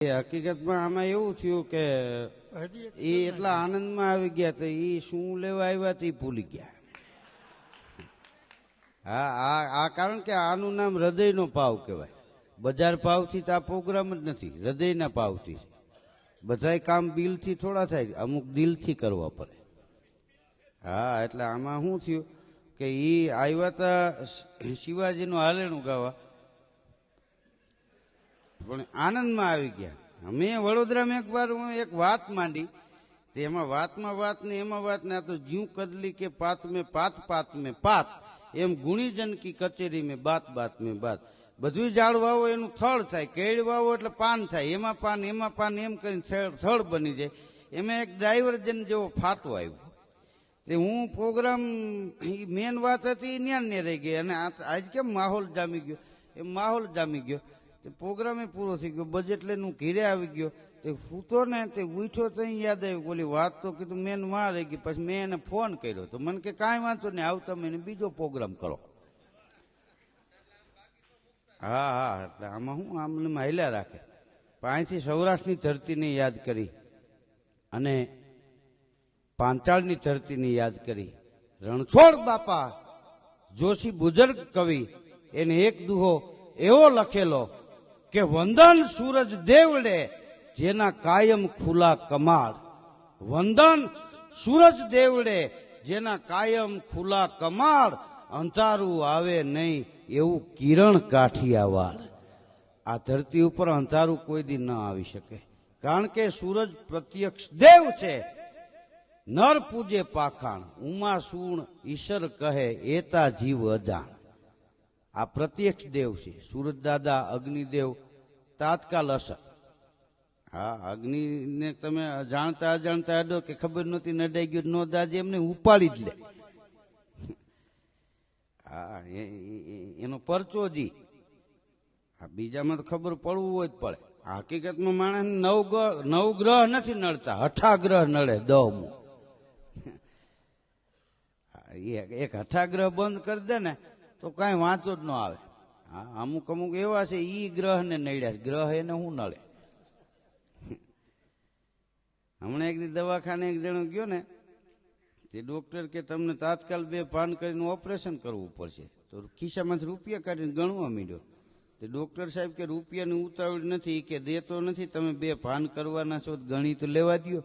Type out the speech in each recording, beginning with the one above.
એ હકીકતમાં આમાં એવું થયું કે એ એટલા આનંદમાં આવી ગયા તો એ શું લેવા આવ્યા તે ભૂલી ગયા. હા આ કારણ કે આનું નામ હૃદયનો ભાવ કહેવાય. બજાર ભાવથી તો આ પ્રોગ્રામ જ નથી હૃદયના પાવથી બધાય કામ બિલથી થોડા થાય અમુક દિલથી કરવા પડે. હા એટલે આમાં શું થયું કે એ આવ્યા હતા શિવાજીનું હાલેણું ગાવા પણ આનંદમાં આવી ગયા. અમે વડોદરામાં એક વાર હું એક વાત માંડી તો એમાં વાતમાં વાત ને એમાં વાત ને આ તો જીવ કદલી કે પાત મેં પાત પાત મેં પાત. એમ ગુણીજન કી કચેરી મેં બાત બાત મેં બાત. બધું ઝાડ વાવો એનું થળ થાય. કેળ વાવો એટલે પાન થાય. એમાં પાન એમાં પાન, એમ કરીને થળ બની જાય. એમાં એક ડાયવર્જન જેવો ફાટો આવ્યો. તે હું પ્રોગ્રામ મેન વાત હતી ત્યાં ને રહી ગઈ. અને આજ કેમ માહોલ જામી ગયો? એ માહોલ જામી ગયો. તે પ્રોગ્રામે પૂરો થઈ ગયો. બજેટ લઈને હું ઘીરે આવી ગયો. તે સૂતો ને તે ઉઠ્યો તો યાદ આવ્યું. બોલી વાત તો કીધું મેં માં રહી ગઈ. પછી મેં એને ફોન કર્યો. તો મને કે કાંઈ વાંધો નહીં આવતા મહિને બીજો પ્રોગ્રામ કરો. હા હા, એટલે આમાં હું આમને માહિલા રાખે. પાંચથી સૌરાષ્ટ્રની ધરતીને યાદ કરી અને પાંચાળની ધરતીને યાદ કરી. રણછોડ બાપા, જોશી બુજર્ગ કવિ, એને એક દુહો એવો લખેલો કે વંદન સૂરજ દેવડે જેના કાયમ ખુલા કમાળ. વંદન સૂરજ દેવડે જેના કાયમ ખુલા કમાળ. અંધારું આવે નહીં એવું કિરણ કાઠિયાવાડ આ ધરતી ઉપર અંધારું કોઈ દી ન આવી શકે. કારણ કે સૂરજ પ્રત્યક્ષ દેવ છે. નર પૂજે પાખાણ. ઉમા સૂણ ઈશ્વર કહે, એતા જીવ અજાણ. આ પ્રત્યક્ષ દેવ છે. સૂરજ દાદા, અગ્નિદેવ, તાત્કાલ અસર. હા, અગ્નિને તમે જાણતા અજાણતા અડો કે ખબર નહોતી, નડાઈ ગયું, નો દાજે એમને ઉપાડી જ લે હા એનો પરચો જી. આ બીજામાં તો ખબર પડવું હોય જ પડે. હકીકતમાં માણસ નવ નવ ગ્રહ નથી નડતા, હઠા ગ્રહ નડે દમ. એક હઠા ગ્રહ બંધ કરી દે ને તો કાંઈ વાંચો જ ન આવે. હા, અમુક અમુક એવા છે, ઈ ગ્રહને નડ્યા. ગ્રહ એને શું નડે? હમણાં એક દવાખાને એક જણો ગયો ને, તે ડોક્ટર કે તમને તાત્કાલ બે પાન કરીને ઓપરેશન કરવું પડશે. તો ખિસ્સામાંથી રૂપિયા કાઢીને ગણવા માંડ્યો. તે ડોક્ટર સાહેબ કે રૂપિયાની ઉતાવળ નથી કે દેતો નથી, તમે બે પાન કરવાના છો ગણી તો લેવા દ્યો.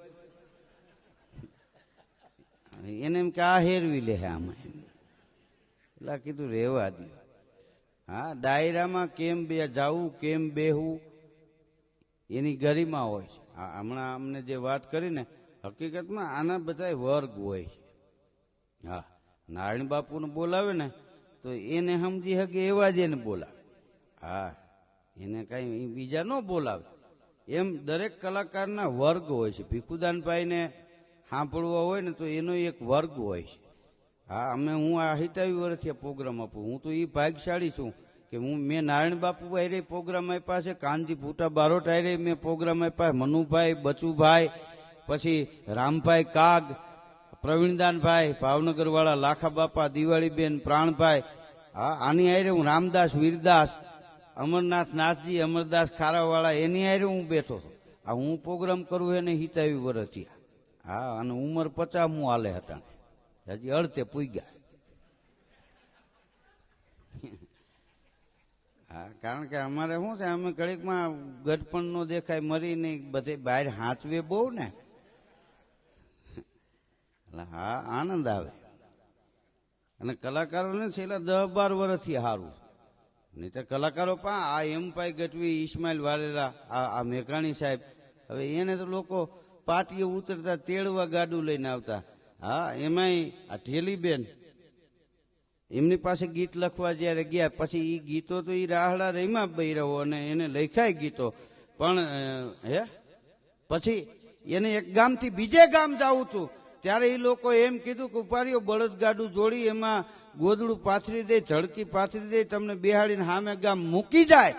એને એમ કે આ હેરવી લે આમાં એમ. એટલે કીધું રહેવા દો હા, ડાયરામાં કેમ બે જાવું કેમ બેહવું એની ગરિમા હોય છે. હમણાં અમને જે વાત કરી ને, હકીકતમાં આના બધા વર્ગ હોય છે. હા, નારાયણ બાપુને બોલાવે ને, તો એને સમજી શકે એવા જ એને બોલાવે. હા, એને કઈ બીજા ન બોલાવે. એમ દરેક કલાકારના વર્ગ હોય છે. ભીખુદાનભાઈને સાંભળવા હોય ને, તો એનો એક વર્ગ હોય છે. હા, અમે હું આ હિતાવી વર્ષથી પ્રોગ્રામ આપું. હું તો એ ભાગશાળી છું કે હું, મેં નારાયણ બાપુ આયરે પ્રોગ્રામ આપ્યા છે, કાનજી ભૂટા બારોટ આયરે મેં પ્રોગ્રામ આપ્યા મનુભાઈ, બચુભાઈ, પછી રામભાઈ કાગ, પ્રવીણદાનભાઈ ભાવનગર વાળા લાખા બાપા, દિવાળીબેન, પ્રાણભાઈ. હા, આની આયરે હું રામદાસ, વીરદાસ, અમરનાથ નાથજી, અમરદાસ ખારાવાળા, એની હારે હું બેઠો છું. આ હું પ્રોગ્રામ કરું એને હિતાવી વર્ષ હા, અને ઉંમર પચામું હાલે હતા હજી અડતે પૂગ્યા. હા, કારણ કે અમારે શું છે, અમે ઘડીકમાં ગઢપણ નો દેખાય, મરીને બધે બહાર હાંચવે બહુ ને. એટલે હા, આનંદ આવે. અને કલાકારોને છેલ્લા દસ બાર વર્ષથી સારું નહીં તો કલાકારો પા, આ એમ પાઈ ગઢવી ઇસ્માઇલ વારેલા આ આ મેઘાણી સાહેબ. હવે એને તો લોકો પાટીએ ઉતરતા, તેડવા ગાડું લઈને આવતા. હા, એમાંય આ ઠેલીબેન એમની પાસે ગીત લખવા જ્યારે ગયા, પછી એ ગીતો તો એ રાહડા રહીમાં બૈરવો અને એને લખાય ગીતો. પણ હે? પછી એને એક ગામથી બીજે ગામ જવું હતું ત્યારે એ લોકો એમ કીધું કે ઉપાડીઓ બળદ ગાડું જોડી, એમાં ગોદડું પાથરી દે, ઝડકી પાથરી દે, તમને બેહાડીને સામે ગામ મૂકી જાય.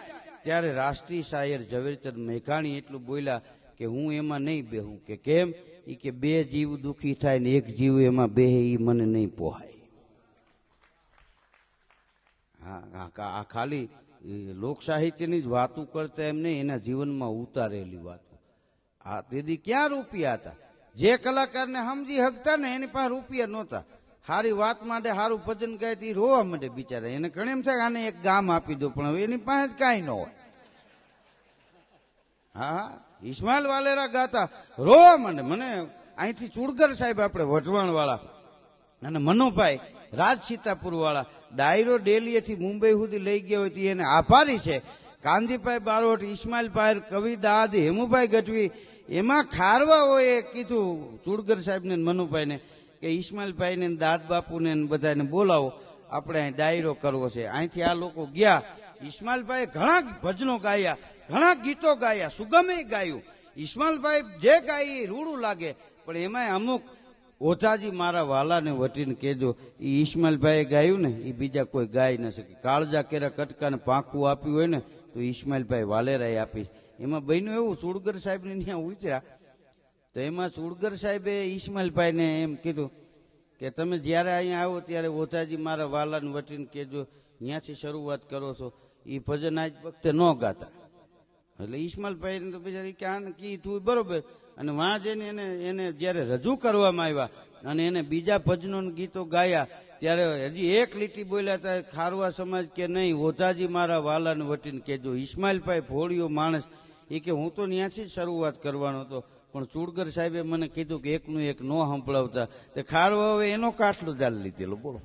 ત્યારે રાષ્ટ્રીય શાયર ઝવેરચંદ મેઘાણી એટલું બોલ્યા કે હું એમાં નહીં બેહું. કે કેમ? એ કે બે જીવ દુખી થાય ને એક જીવ એમાં બે એ મને નહીં પોહાય. હા, આ- ખાલી લોક સાહિત્યની જ વાતો કરતા એમને એના જીવનમાં ઉતારેલી વાતો. આ તેથી ક્યાં રૂપિયા હતા? જે કલાકારને સમજી હકતા ને એની પાસે રૂપિયા નહોતા. સારી વાત માટે સારું ભજન ગાય તે રોવા માંડે બિચારા. એને ઘણે એમ થાય આને એક ગામ આપી દો, પણ હવે એની પાસે જ કાંઈ ન હોય. હા હા. ઇસ્માઇલ વાલેરા ગાતા, રોવા માંડે, મને અહીંથી ચુડગર સાહેબ આપણે વઢવાણ વાળા અને મનોભાઈ રાજ સીતાપુર વાળા ડાયરો ડેલીએથી મુંબઈ સુધી લઈ ગયા હોય તે એને આભારી છે. કાંદીભાઈ બારોટ ઇસ્માઇલ પાયર કવિ દાદ, હેમુભાઈ ગઢવી, એમાં ખારવા હોય એ કીધું ચુડગર સાહેબને મનુભાઈને કે ઈસ્માઇલભાઈને દાદ બાપુને બધાને બોલાવો, આપણે અહીં ડાયરો કરવો છે. અહીંથી આ લોકો ગયા ઇસ્માઇલભાઈએ ઘણા ભજનો ગાયા, ઘણા ગીતો ગાયા, સુગમે ગાયું. ઈસ્માલભાઈ જે ગાય એ રૂડું લાગે, પણ એમાંય અમુક ઓછાજી મારા વાલાને વટીને કેજો એ ઈસ્માઇલભાઈએ ગાયું ને એ બીજા કોઈ ગાઈ ન શકે. કાળજા કેરા કટકાને પાંખું આપ્યું હોય ને, તો ઈસ્માઇલભાઈ વાલેરાએ આપી. એમાં બન્યું એવું, સુડગર સાહેબને ત્યાં ઉતર્યા. તો એમાં સુડગર સાહેબે ઈસ્માઇલભાઈને એમ કીધું કે, તમે જ્યારે અહીંયા આવો ત્યારે ઓછાજી મારા વાલાને વટીને કેજો ત્યાંથી શરૂઆત કરો છો. એ ભજન આજ વખતે ન ગાતા. એટલે ઇસ્માઇલભાઈ તો બિચારી ક્યાં કીધું બરોબર. અને વાં જઈને એને એને જ્યારે રજૂ કરવામાં આવ્યા અને એને બીજા ભજનો ગીતો ગાયા, ત્યારે હજી એક લીટી બોલ્યા હતા, ખારવા સમાજ કે નહીં ઓઝાજી મારા વાલાને વટીને કેજો ઇસ્માઇલભાઈ ભોળિયો માણસ. એ કે, હું તો ત્યાંથી શરૂઆત કરવાનો હતો, પણ ચુડગર સાહેબે મને કીધું કે એકનું એક ન સંભળાવતા. તે ખારવા હવે એનો કાટલો જાળ લીધેલો, બોલો.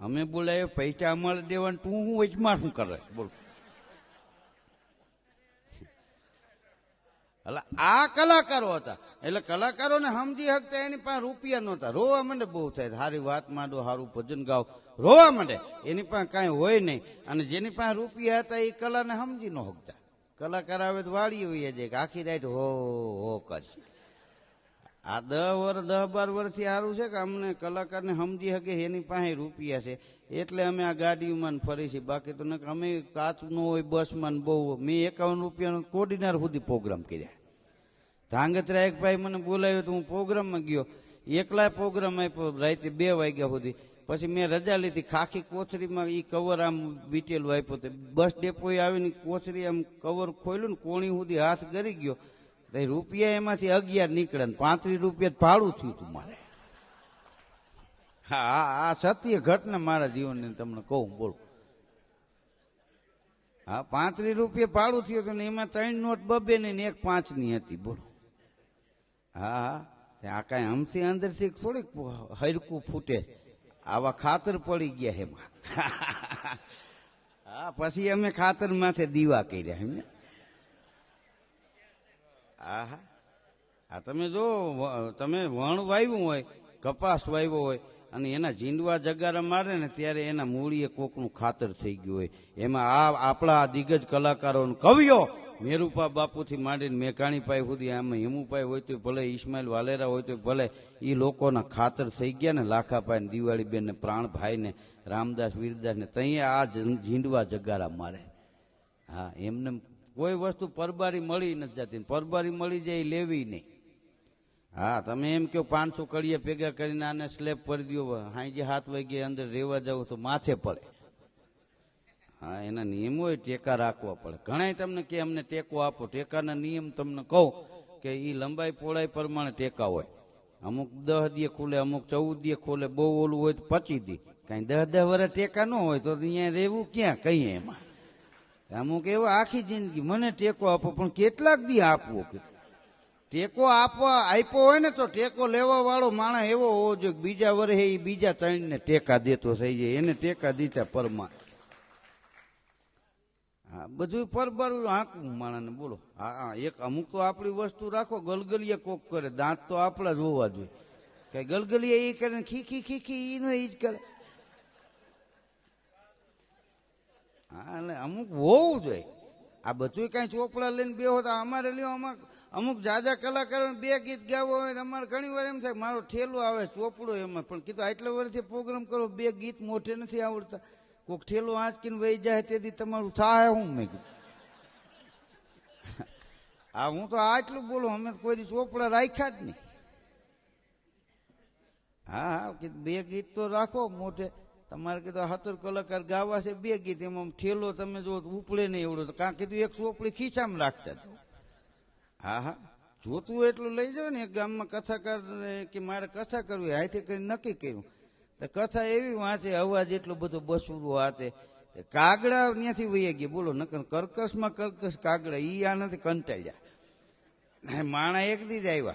અમે બોલાય, પૈસા અમારે દેવાનું, તું હું વચમાં શું કરે? બોલો. એટલે આ કલાકારો હતા. એટલે કલાકારોને સમજી શકતા એની પાસે રૂપિયા નહોતા. રોવા માંડે બહુ થાય. સારી વાત માંડો સારું ભજન ગાવ રોવા માંડે. એની પાસે કાંઈ હોય નહીં. અને જેની પાસે રૂપિયા હતા, એ કલાને સમજી ન શકતા. કલાકાર આવે તો વાળી હોય જાય કે આખી રાત હો હો કરશે. આ દહ વર દહ બાર વર્ષથી સારું છે કે અમને કલાકારને સમજી શકે એની પાસે રૂપિયા છે? એટલે અમે આ ગાડીમાં ફરી છીએ બાકી તો અમે કાચું ન હોય, બસમાં બહુ. મેં એકાવન રૂપિયાનો કોડીનાર સુધી પ્રોગ્રામ કર્યા. ધાંગત્રા એક ભાઈ મને બોલાવ્યો તો હું પ્રોગ્રામમાં ગયો. એકલા પ્રોગ્રામ આપ્યો રાતે બે વાગ્યા સુધી. પછી મેં રજા લીધી. ખાખી કોથરીમાં એ કવર આમ વીટેલું આપ્યું તે બસ ડેપોએ આવીને કોથરી આમ કવર ખોલ્યું ને કોણી સુધી હાથ ગરી ગયો. તો રૂપિયા એમાંથી અગિયાર નીકળે ને પાંત્રીસ રૂપિયા ભાડું થયું તું મારે. હા, આ- સત્ય ઘટના મારા જીવનને તમને કહું, બોલો. હા, પાંત્રીસ રૂપિયા ભાડું થયું હતું ને એમાં ત્રણ નોટ બબે ની એક પાંચની હતી, બોલો. હા હા. આ કાંઈ આમથી અંદરથી થોડીક હરકું ફૂટે. આવા ખાતર પડી ગયા એમાં. હા, પછી અમે ખાતર માથે દીવા કર્યા, એમ હા હા આ તમે જો તમે વણ વાવ્યું હોય, કપાસ વાવ્યો હોય, અને એના ઝીંડવા જગારા મારે ને ત્યારે એના મૂળીએ કોકનું ખાતર થઈ ગયું હોય. એમાં આ આપણા દિગ્ગજ કલાકારો કવિઓ મેરુપા બાપુથી માંડીને મેઘાણીભાઈ સુધી, આમાં હેમુપાઈ હોય તો ભલે ઈસ્માઇલ વાલેરા હોય તો ભલે એ લોકોના ખાતર થઈ ગયા ને લાખાભાઈ ને દિવાળીબેન ને પ્રાણભાઈ ને રામદાસ, વીરદાસ ને ત્યાં આ ઝીંડવા જગારા મારે. હા, એમને કોઈ વસ્તુ પરબારી મળી નથી જતી. પરબારી મળી જાય એ લેવી નહીં. હા, તમે એમ કહો પાંચસો કડિયા ભેગા કરીને આને સ્લેબ કરી દો. હાંજે હાથ વાગ્યા અંદર રેવા જવું તો માથે પડે. હા, એના નિયમો ટેકા રાખવા પડે. ઘણા તમને કે અમને ટેકો આપો. ટેકાના નિયમ તમને કહું કે એ લંબાઈ પહોળાઈ પ્રમાણે ટેકા હોય. અમુક દહ દીએ ખુલે, અમુક ચૌદ દીએ ખોલે, બહુ ઓલું હોય તો પચી દી. કાંઈ દહ દહ વર્ષ ટેકા ન હોય તો અહીંયા રહેવું ક્યાં? કહીએ એમાં. અમુક એવા આખી જિંદગી મને ટેકો આપો, પણ કેટલાક દી આપવો ટેકો આપવા આપ્યો હોય ને તો ટેકો લેવા વાળો માણસ એવો હોવો જોઈએ બીજા વર્ષે એ બીજા ત્રણને ટેકા દેતો થઈ જાય, એને ટેકા દીધા પરમાં હા બધું પરબર હાંકવું માણસને, બોલો. હા હા, એક અમુક તો આપણી વસ્તુ રાખો ગલગલિયા કોક કરે, દાંત તો આપણા જ હોવા જોઈએ. કે ગલગલિયા એ કરે ખીખી ખીખી ઈ નો એ જ કરે હા એટલે અમુક હોવું જોઈએ. આ બધું કાંઈ ચોપડા લઈને બે હોતા અમારે લ્યો આમાં અમુક જાજા કલાકારો બે ગીત ગાવો હોય તો અમારે ઘણી વાર એમ થાય મારો ઠેલો આવે, ચોપડો એમાં. પણ કીધું, આટલા વર્ષથી પ્રોગ્રામ કરો, બે ગીત મોઢે નથી આવડતા. કોક ઠેલો આંચકીને વહી જાય તેથી તમારું થાય હું? મેં કીધું. આ હું તો આટલું બોલું, અમે કોઈ ચોપડા રાખ્યા જ નહીં. હા હા બે ગીત તો રાખો મોઢે. તમારે કીધું હતર કલાકાર ગાવા છે બે ગીત, એમાં ઠેલો તમે જો ઉપડે નહીં એવડો તો કાં કીધું એક ચોપડી ખીચામાં રાખતા જાઓ. હા હા. જોતું એટલું લઈ જાવ ને ગામમાં કથાકાર કે મારે કથા કરવી હાથે કરીને નક્કી કર્યું. તો કથા એવી વાંચે, અવાજ એટલો બધો બસુરો વાંચે કાગડા ત્યાંથી વહી ગયા. બોલો, નકર કર્કશમાં કર્કશ કાગડા, ઈ આ નથી કંટાળ્યા. માણા એક દી જ આવ્યા.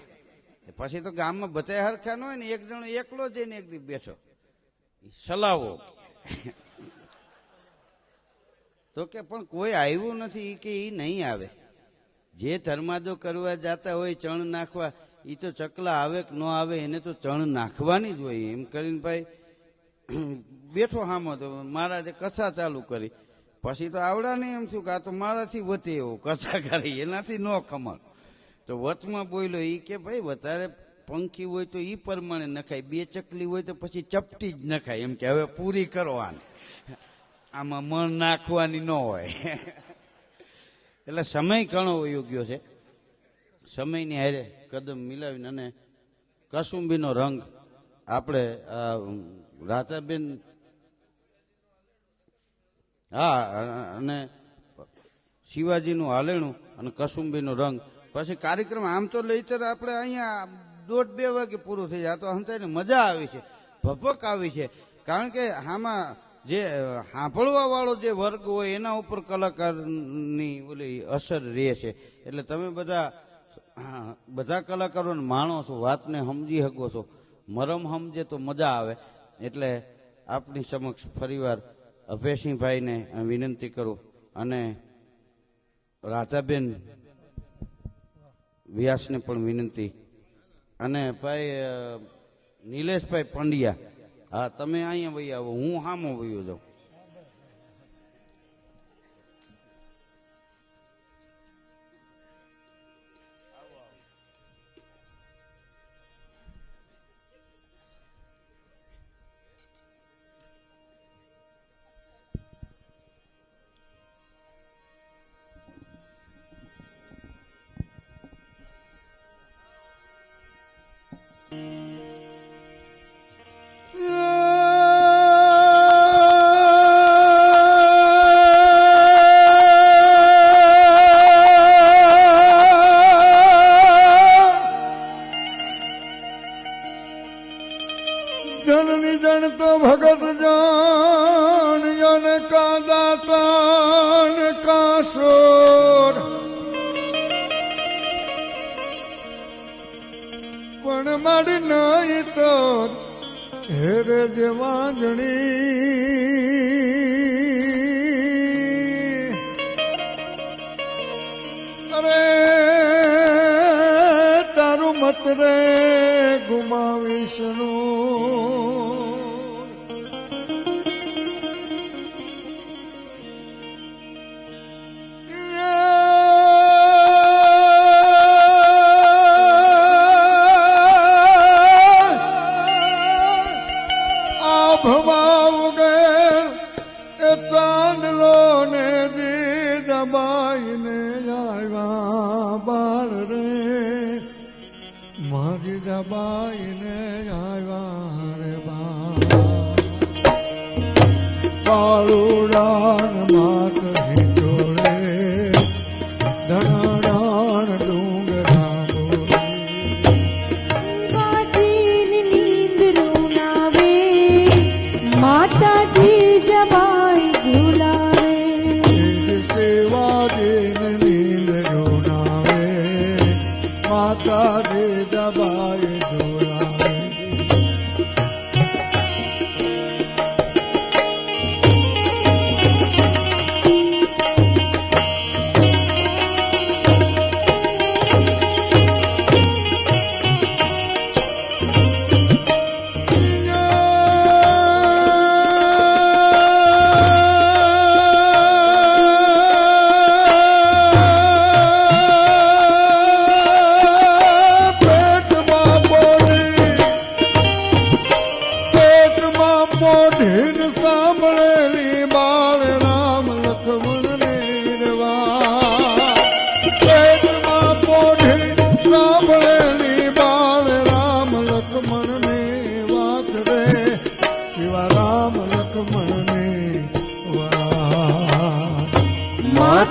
પછી તો ગામમાં બધા હરખા ન હોય ને, એક જણો એકલો જઈને એક દી બેઠો. સલાવો. તો કે પણ કોઈ આવ્યું નથી કે એ નહીં આવે. જે ધર્માદો કરવા જતા હોય ચણ નાખવા એ તો ચકલા આવે કે ન આવે એને તો ચણ નાખવાની જ હોય. એમ કરીને ભાઈ, બેઠો હામો તો મહારાજે કથા ચાલુ કરી. પછી તો આવડા નહીં એમ શું કે આ તો મારાથી વતે એવો કથા કરી. એનાથી ન ખમણ. તો વચમાં બોલ્યો એ કે ભાઈ, વધારે પંખી હોય તો એ પ્રમાણે નખાય, બે ચકલી હોય તો પછી ચપટી જ નખાય. એમ કે હવે પૂરી કરવાની. આમાં મણ નાખવાની ન હોય. એટલે સમય ઘણો યોગ્ય છે. સમયની હારે કદમ મિલાવીને અને કસુંબીનો રંગ આપણે રાતાબેન હા, અને શિવાજીનું હાલેણું અને કસુંબીનો રંગ. પછી કાર્યક્રમ આમ તો લઈતર આપણે અહીંયા દોઢ બે વાગે પૂરું થઈ જાય. તો હંતાઈને મજા આવી છે. ભપક આવી છે. કારણ કે આમાં જે સાંભળવા વાળો જે વર્ગ હોય એના ઉપર કલાકારની ઓલી અસર રહે છે. એટલે તમે બધા બધા કલાકારોને માણો છો, વાતને સમજી શકો છો. મરમ સમજે તો મજા આવે. એટલે આપની સમક્ષ ફરીવાર અભયસિંહભાઈને વિનંતી કરું અને રાધાબેન વ્યાસને પણ વિનંતી અને ભાઈ નિલેશભાઈ પંડ્યા. હા તમે અહીંયા વહી આવો હું હામો વયો જાઉં. મત રે આ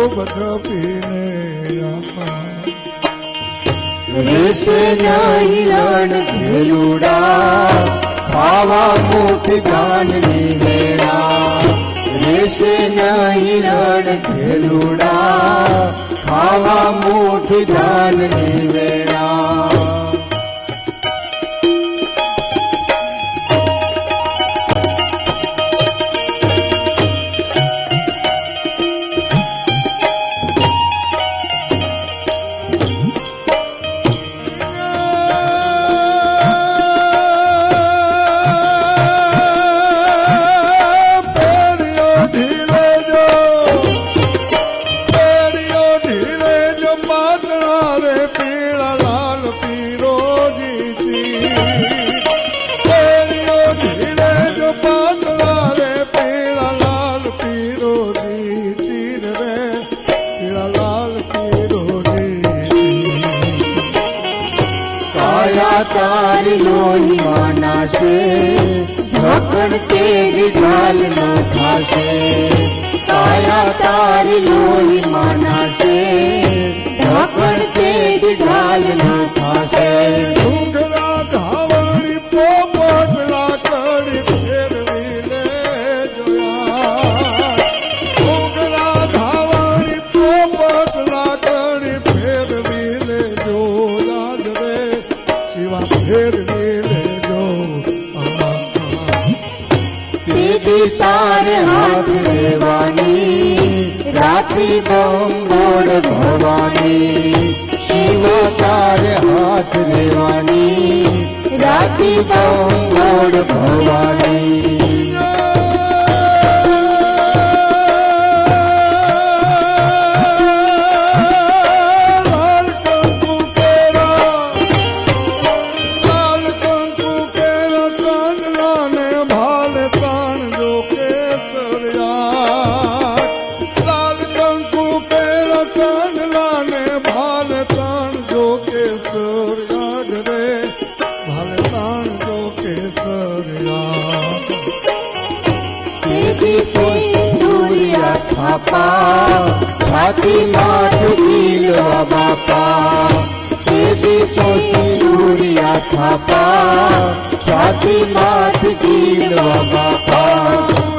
ખૂબ છપીને રેશે નહીં રણ ઘેલુડા ખાવા મોટી જાનની વેળા રેશે નહીં રણ ઘેલુડા ખાવા વેળા Gracias. રાતી બંગોળ ભવાની શિવ તારે હાથ લેવાની રાતી બંગોળ ભવાની થાપા છાતી માથ જીલવા બાપા દીદી સો સિંદુરિયા થાપા છાતી માથ જીલવા બાપા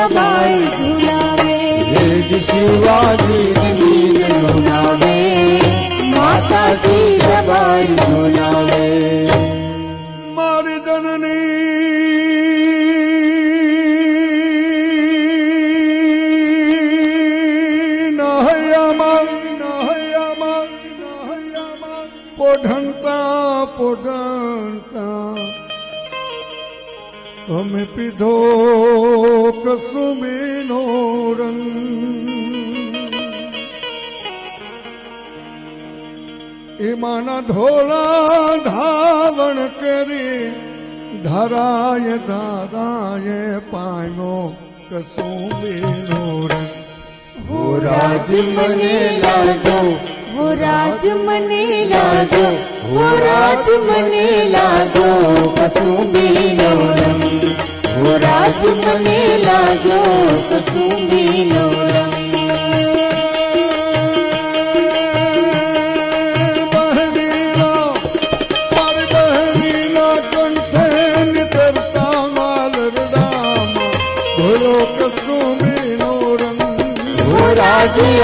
દબાઈ ઝુલાવે વેદ શિવાજી માતાજી દબાઈ ઝુલાવે પીધો કસુમીનો રંગ. એમાંના ધોળા ધાવણ કરી ધરાય, ધારાય પામ્યો કસુંબીનો રંગ. હો રાજ મને લાગ્યો હો રાજ મને લાગ્યો હો રાજ મને લાગ્યો કસુંબીનો રંગ. राज मने सुभिनो कसुमी लोरा बरीना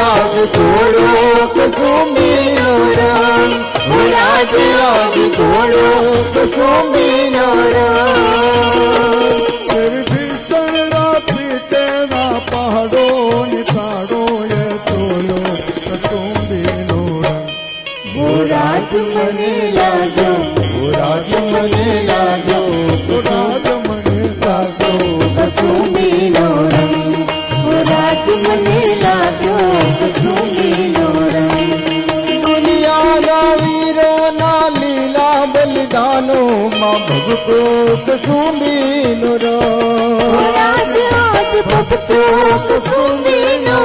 आग तोड़ो કસુંબીનો આજ ભક્તો કસુંબીનો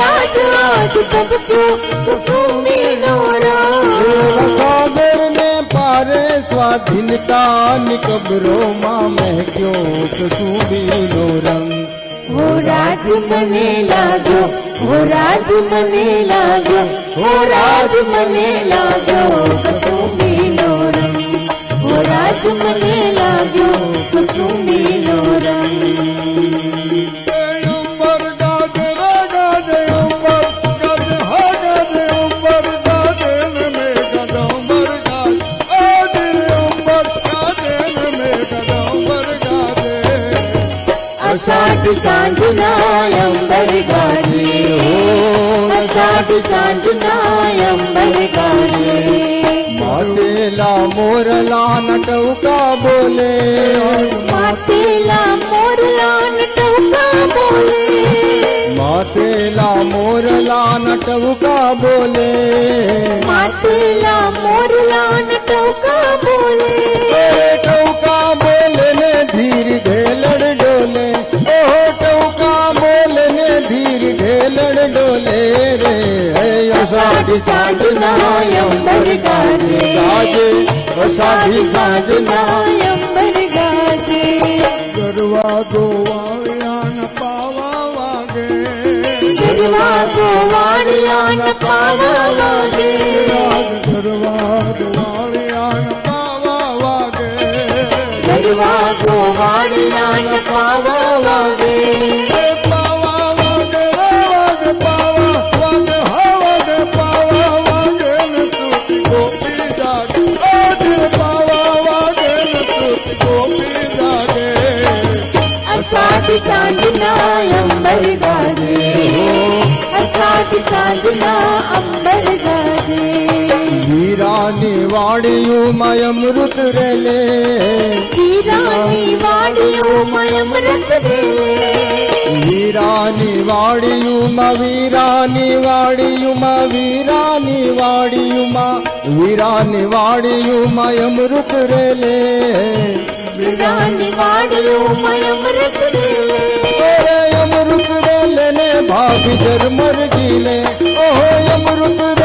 આજ ભક્તો કસુંબીનો રંગ સાગર ને પારે સ્વાધીનતાની કબરોમાં મહેક્યો કસુંબીનો રંગ. ઓ રાજ મને લાગ્યો. હો રાજ મને લાગ્યો. હો રાજ મને લાગ્યો કસુંબીનો રંગ રાજ મને લાગ્યો કસુંબીનો રંગ રે ગાજે અંબર ગાજે હા આજે અષાઢ સાંજના અંબર માટેલા મોરલા નટવકા બોલે. અષાઢી સાધના. અંબર ગાજે ગરવા ગોવાળિયાન પાવા વાગે. ગરવા ગોવાળિયાન પાવા વાગે. વીરાની વાડીયુમાં અમૃત રેલે. વીરાની વાડીઓમાં અમૃત દેલે વીરાની વાડીયુમાં વીરાની વાડીયુમાં વીરાની વાડીયુમાં વીરાની વાડીયુમાં અમૃત રેલે. વીરાની વાડીઓમાં અમૃત દેલે અમૃત રેલે ને ભાભી જરમર જીલે ઓહો અમૃત રેલે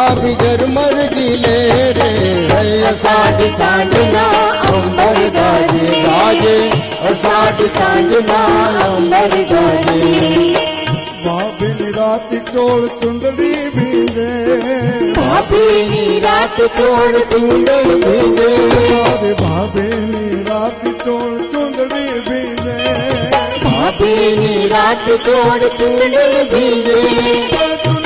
ભાભી જરમર જીલે રે. અષાઢ સાંજના અંબર ગાજે ગાજે અષાઢ સાંજના અંબર ગાજે ભાભીની રાત ચોળ ચુંદડી ભીંજે. ભાભીની રાત ચોળ ચુંદડી ભીંજે. ભાભીની રાત ચોળ ચુંદડી ભીંજે. ભાભીની રાત ચોળ ચુંદડી ભીંજે.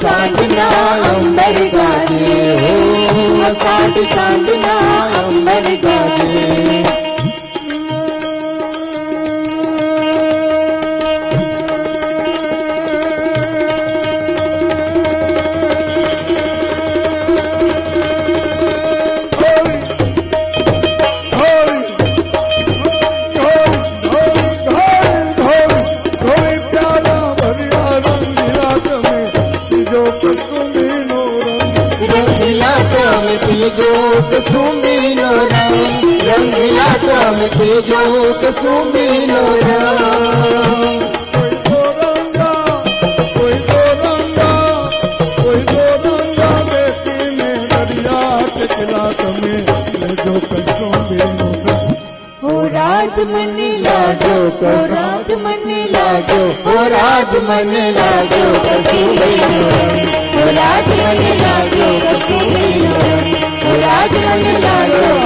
साधन मेर गाने साढी साधन मेर હો રાજ મને લાગ્યો હો રાજ મને લાગ્યો રંગ હો રાજ મને લાગ્યો કસુંબીનો હો રાજ મને લાગ્યો